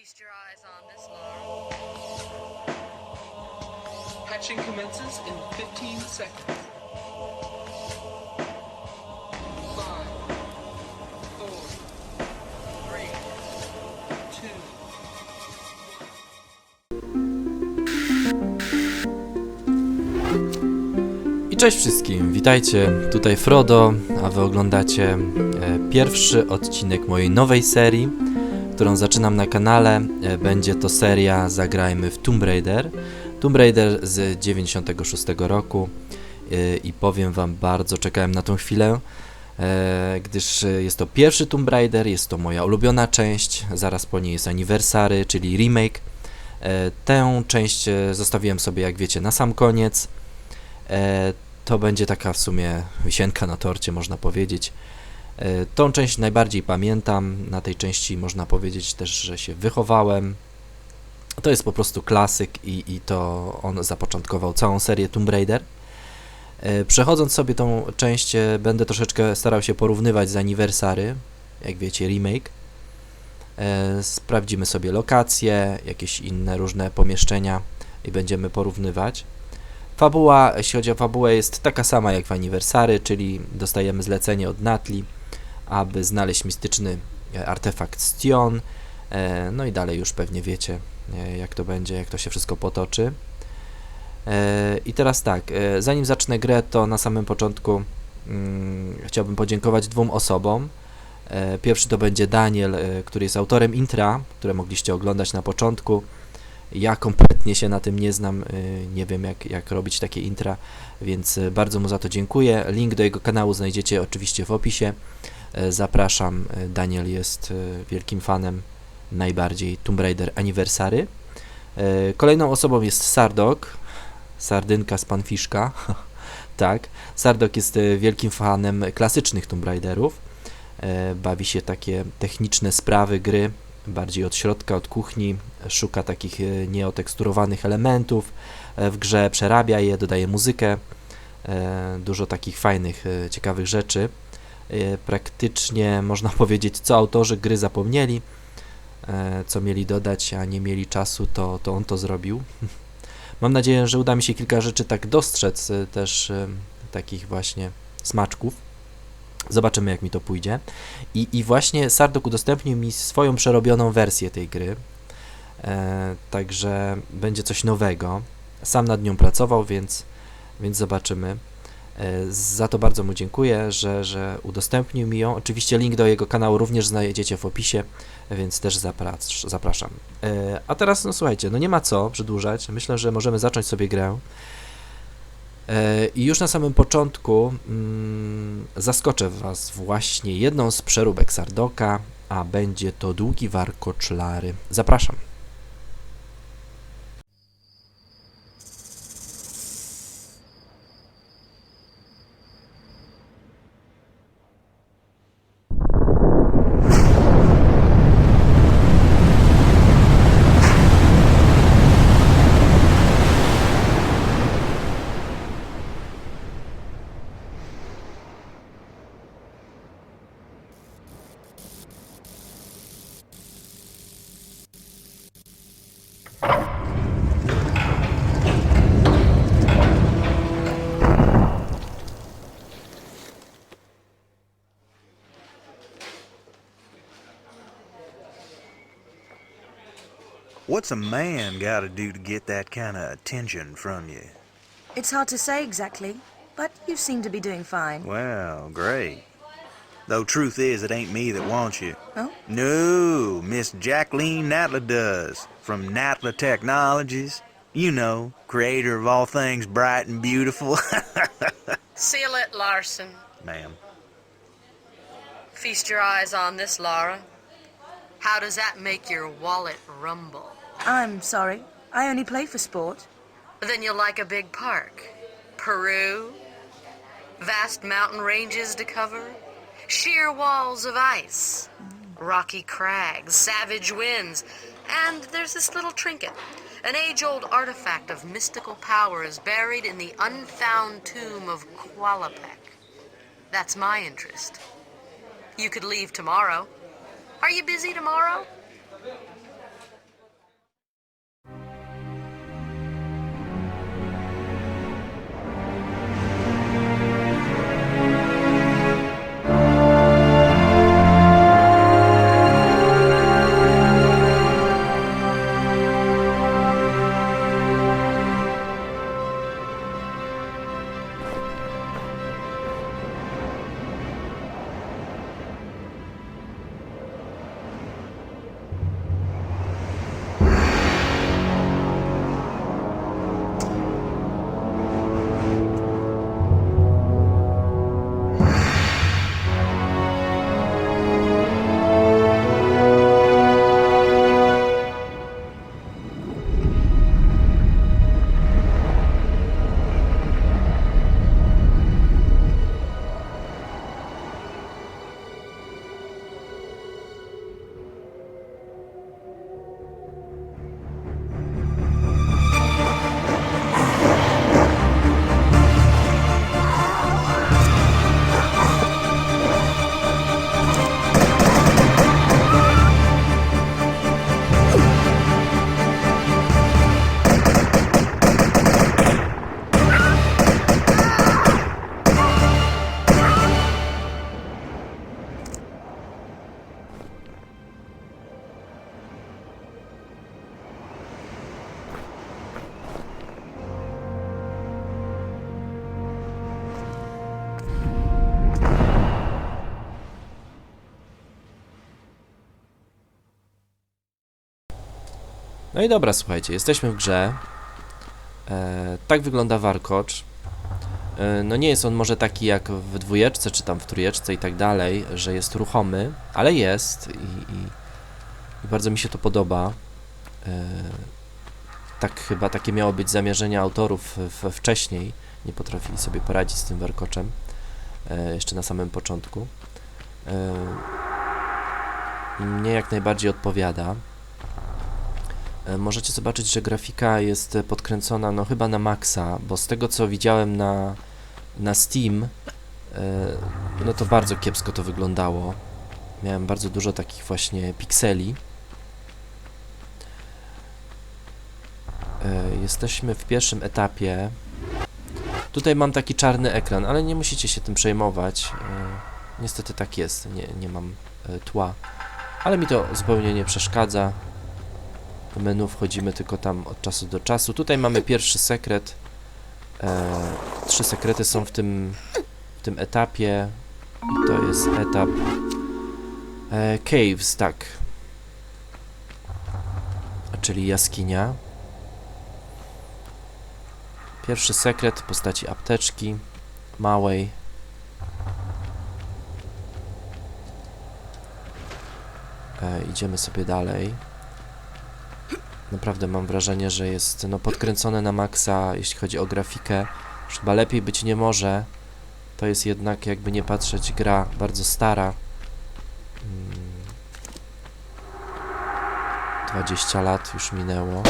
Feast your eyes on this, Laura. Hatching commences in 15 seconds. Five, four, three, two, I cześć wszystkim, witajcie, tutaj Frodo, a wy oglądacie e, pierwszy odcinek mojej nowej serii, którą zaczynam na kanale. E, będzie to seria Zagrajmy w Tomb Raider. Tomb Raider z 96 roku e, i powiem wam, bardzo czekałem na tą chwilę, e, gdyż jest to pierwszy Tomb Raider, jest to moja ulubiona część, zaraz po niej jest Anniversary, czyli remake. Tę część zostawiłem sobie, jak wiecie, na sam koniec. To będzie taka w sumie wisienka na torcie, można powiedzieć. E, tą część najbardziej pamiętam. Na tej części można powiedzieć też, że się wychowałem. To jest po prostu klasyk i, i to on zapoczątkował całą serię Tomb Raider. E, Przechodząc sobie tą część, e, będę troszeczkę starał się porównywać z Anniversary, jak wiecie, remake. Sprawdzimy sobie lokacje, jakieś inne różne pomieszczenia i będziemy porównywać. Fabuła, jeśli chodzi o fabułę, jest taka sama jak w Anniversary, czyli dostajemy zlecenie od Natli, aby znaleźć mistyczny e, artefakt Stion. E, No i dalej już pewnie wiecie, e, jak to będzie, jak to się wszystko potoczy. I teraz tak, zanim zacznę grę, to na samym początku mm, chciałbym podziękować dwóm osobom. Pierwszy to będzie Daniel, który jest autorem intra, które mogliście oglądać na początku. Ja kompletnie się na tym nie znam, nie wiem jak, jak robić takie intra, więc bardzo mu za to dziękuję. Link do jego kanału znajdziecie oczywiście w opisie. Y, Zapraszam, y, Daniel jest y, wielkim fanem najbardziej Tomb Raider Anniversary. Kolejną osobą jest Sardok, sardynka z Panfiszka. tak, Sardok jest wielkim fanem klasycznych Tomb Raiderów. Bawi się takie techniczne sprawy gry, bardziej od środka, od kuchni, szuka takich e, nieoteksturowanych elementów e, w grze, przerabia je, dodaje muzykę, e, dużo takich fajnych, e, ciekawych rzeczy. E, Praktycznie można powiedzieć, co autorzy gry zapomnieli, e, co mieli dodać, a nie mieli czasu, to, to on to zrobił. Mam nadzieję, że uda mi się kilka rzeczy tak dostrzec, e, też takich właśnie smaczków. Zobaczymy, jak mi to pójdzie. I, I właśnie Sardok udostępnił mi swoją przerobioną wersję tej gry. Także będzie coś nowego. Sam nad nią pracował, więc, więc zobaczymy. E, za to bardzo mu dziękuję, że, że udostępnił mi ją. Oczywiście link do jego kanału również znajdziecie w opisie, więc też zaprasz, zapraszam. E, a teraz, no słuchajcie, no nie ma co przedłużać. Myślę, że możemy zacząć sobie grę. E, I już na samym początku mm, zaskoczę Was właśnie jedną z przeróbek Sardoka, a będzie to długi warkoczlary. Zapraszam. What's a man got to do to get that kind of attention from you? It's hard to say exactly, but you seem to be doing fine. Well, great. Though truth is, it ain't me that wants you. Oh? No, Miss Jacqueline Natla does, from Natla Technologies. You know, creator of all things bright and beautiful. Seal it, Larson. Ma'am. Feast your eyes on this, Laura. How does that make your wallet rumble? I'm sorry. I only play for sport. Then you'll like a big park. Peru, vast mountain ranges to cover, sheer walls of ice, rocky crags, savage winds, and there's this little trinket. An age old artifact of mystical power is buried in the unfound tomb of Qualapec. That's my interest. You could leave tomorrow. Are you busy tomorrow? No i dobra, słuchajcie, jesteśmy w grze. E, tak wygląda warkocz. E, no nie jest on może taki jak w dwójeczce, czy tam w trójeczce i tak dalej, że jest ruchomy, ale jest i, i, i bardzo mi się to podoba. E, tak chyba takie miało być zamierzenia autorów w, wcześniej. Nie potrafili sobie poradzić z tym warkoczem e, jeszcze na samym początku. E, mnie jak najbardziej odpowiada. E, Możecie zobaczyć, że grafika jest e, podkręcona no chyba na maksa, bo z tego co widziałem na, na Steam, e, no to bardzo kiepsko to wyglądało. Miałem bardzo dużo takich właśnie pikseli. Jesteśmy w pierwszym etapie. Tutaj mam taki czarny ekran, ale nie musicie się tym przejmować. Niestety tak jest, nie, nie mam tła. Ale mi to zupełnie nie przeszkadza. Menu wchodzimy tylko tam od czasu do czasu. Tutaj mamy pierwszy sekret. E, trzy sekrety są w tym, w tym etapie. I to jest etap e, Caves, tak. Czyli jaskinia. Pierwszy sekret w postaci apteczki małej. E, idziemy sobie dalej. Naprawdę mam wrażenie, że jest no, podkręcone na maksa, jeśli chodzi o grafikę. Już chyba lepiej być nie może. To jest jednak, jakby nie patrzeć, gra bardzo stara. Mm. 20 lat już minęło.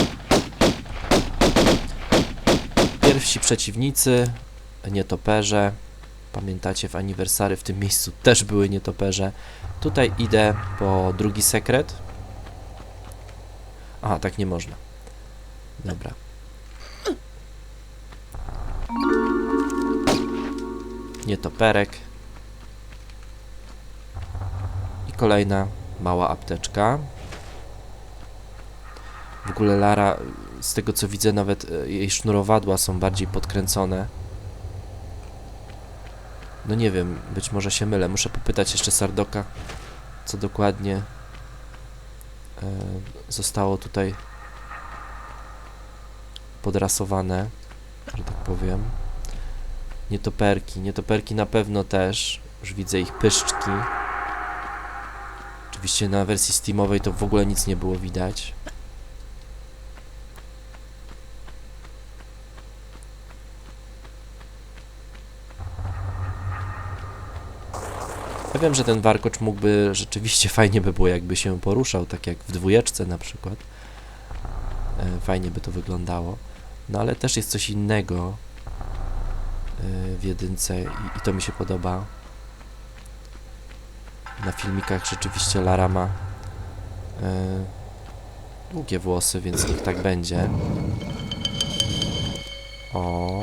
Pierwsi przeciwnicy, nietoperze. Pamiętacie, w aniversary w tym miejscu też były nietoperze. Tutaj idę po drugi sekret. Aha, tak nie można. Dobra. Nietoperek. I kolejna mała apteczka. W ogóle Lara, z tego co widzę, nawet e, jej sznurowadła są bardziej podkręcone. No nie wiem, być może się mylę. Muszę popytać jeszcze Sardoka, co dokładnie zostało tutaj podrasowane, że tak powiem. Nietoperki. Nietoperki na pewno też. Już widzę ich pyszczki. Oczywiście na wersji Steamowej to w ogóle nic nie było widać. Ja wiem, że ten warkocz mógłby rzeczywiście fajnie by było, jakby się poruszał, tak jak w dwójeczce na przykład. E, Fajnie by to wyglądało. No ale też jest coś innego e, w jedynce i, to mi się podoba. Na filmikach rzeczywiście Lara ma e, długie włosy, więc niech tak będzie. O.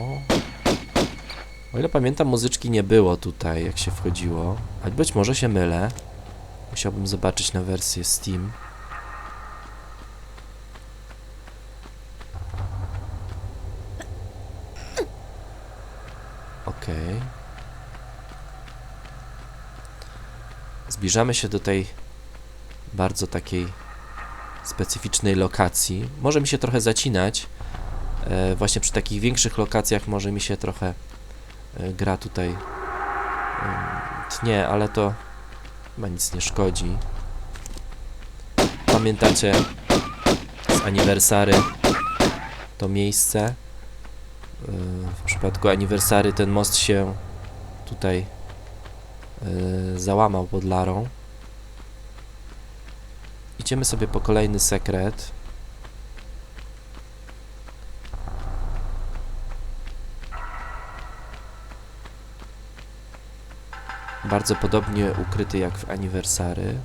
O ile pamiętam, muzyczki nie było tutaj, jak się wchodziło. Ale być może się mylę. Musiałbym zobaczyć na wersję Steam. Okej. Zbliżamy się do tej bardzo takiej specyficznej lokacji. Może mi się trochę zacinać. E, właśnie przy takich większych lokacjach może mi się trochę gra tutaj tnie, ale to chyba nic nie szkodzi. Pamiętacie z aniversary to miejsce? E, W przypadku aniversary ten most się tutaj e, załamał pod Larą. Idziemy sobie po kolejny sekret. Bardzo podobnie ukryty jak w aniversary.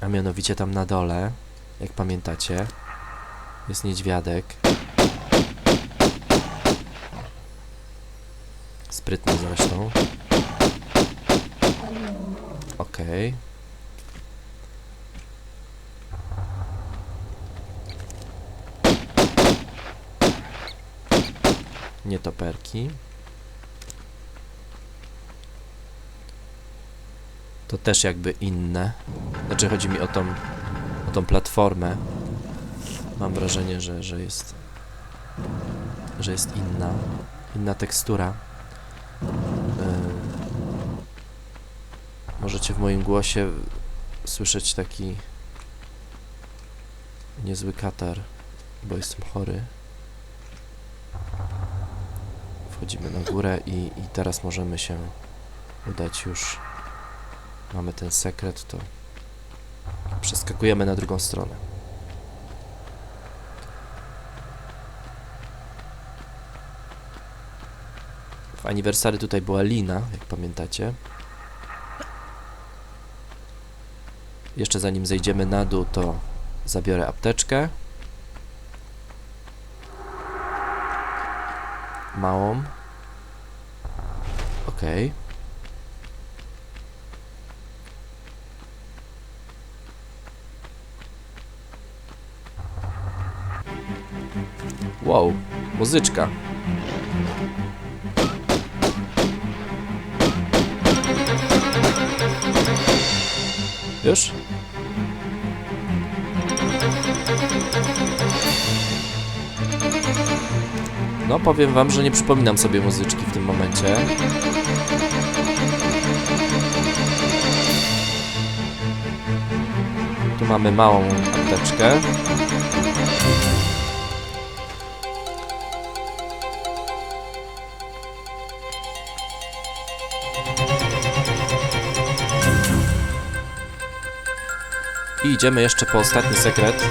A mianowicie tam na dole, jak pamiętacie, jest niedźwiadek. Sprytny zresztą. Okej. Nietoperki. to też jakby inne. Znaczy chodzi mi o tą, o tą platformę. Mam wrażenie, że, że jest że jest inna, inna tekstura. Ym, możecie w moim głosie słyszeć taki niezły katar, bo jestem chory. Wchodzimy na górę i, i teraz możemy się udać już. Mamy ten sekret, to przeskakujemy na drugą stronę. W aniversary tutaj była lina, jak pamiętacie. Jeszcze zanim zejdziemy na dół, to zabiorę apteczkę. Małą. Okej. Wow, muzyczka. Już? No, powiem wam, że nie przypominam sobie muzyczki w tym momencie. Tu mamy małą apteczkę. I idziemy jeszcze po ostatni sekret.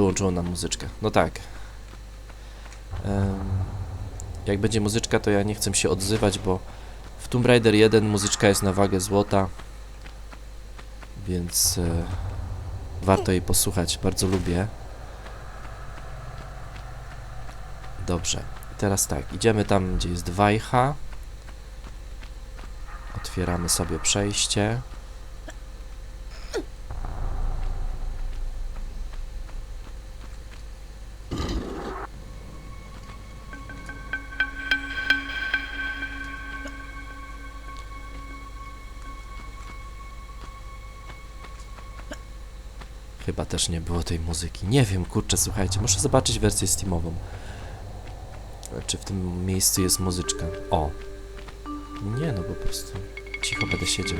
Wyłączyło nam muzyczkę. No tak. Jak będzie muzyczka, to ja nie chcę się odzywać, bo w Tomb Raider 1 muzyczka jest na wagę złota. Więc e, warto jej posłuchać. Bardzo lubię. Dobrze. Teraz tak, idziemy tam, gdzie jest wajcha. Otwieramy sobie przejście. Chyba też nie było tej muzyki. Nie wiem, kurczę, słuchajcie, muszę zobaczyć wersję Steamową. Czy w tym miejscu jest muzyczka? O! Nie, no po prostu cicho będę siedział.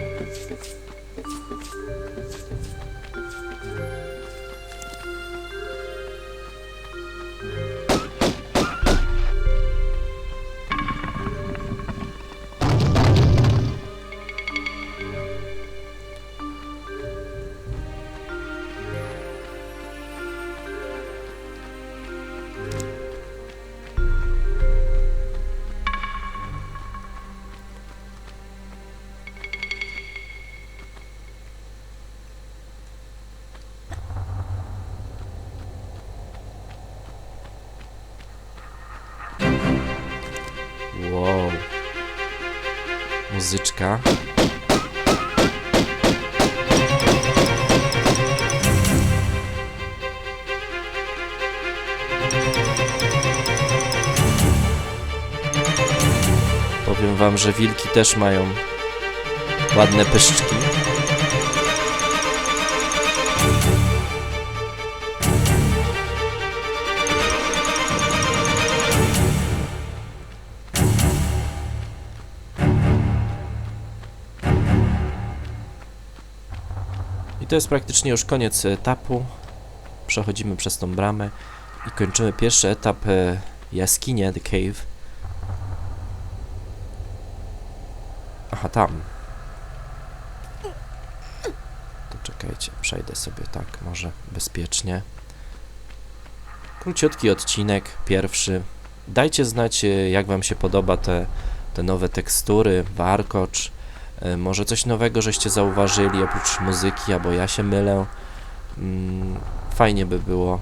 Muzyczka. Powiem wam, że wilki też mają ładne pyszczki. To jest praktycznie już koniec etapu. Przechodzimy przez tą bramę i kończymy pierwszy etap e, jaskinie, The Cave. Aha, tam. To czekajcie, przejdę sobie tak, może bezpiecznie. Króciutki odcinek, pierwszy. Dajcie znać, e, jak Wam się podoba te, te nowe tekstury, warkocz. E, Może coś nowego żeście zauważyli oprócz muzyki, albo ja się mylę. Mm, Fajnie by było,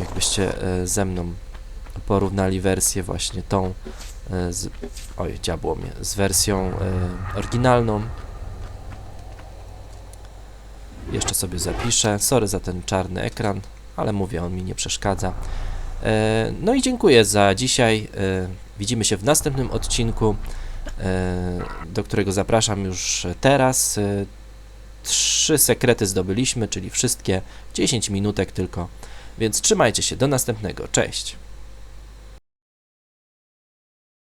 jakbyście e, ze mną porównali wersję właśnie tą e, z... Oj, dziabło mnie. Z wersją oryginalną. Jeszcze sobie zapiszę. Sorry za ten czarny ekran, ale mówię, on mi nie przeszkadza. No i dziękuję za dzisiaj. Widzimy się w następnym odcinku, do którego zapraszam już teraz. E, Trzy sekrety zdobyliśmy, czyli wszystkie 10 minutek tylko. Więc trzymajcie się, do następnego. Cześć.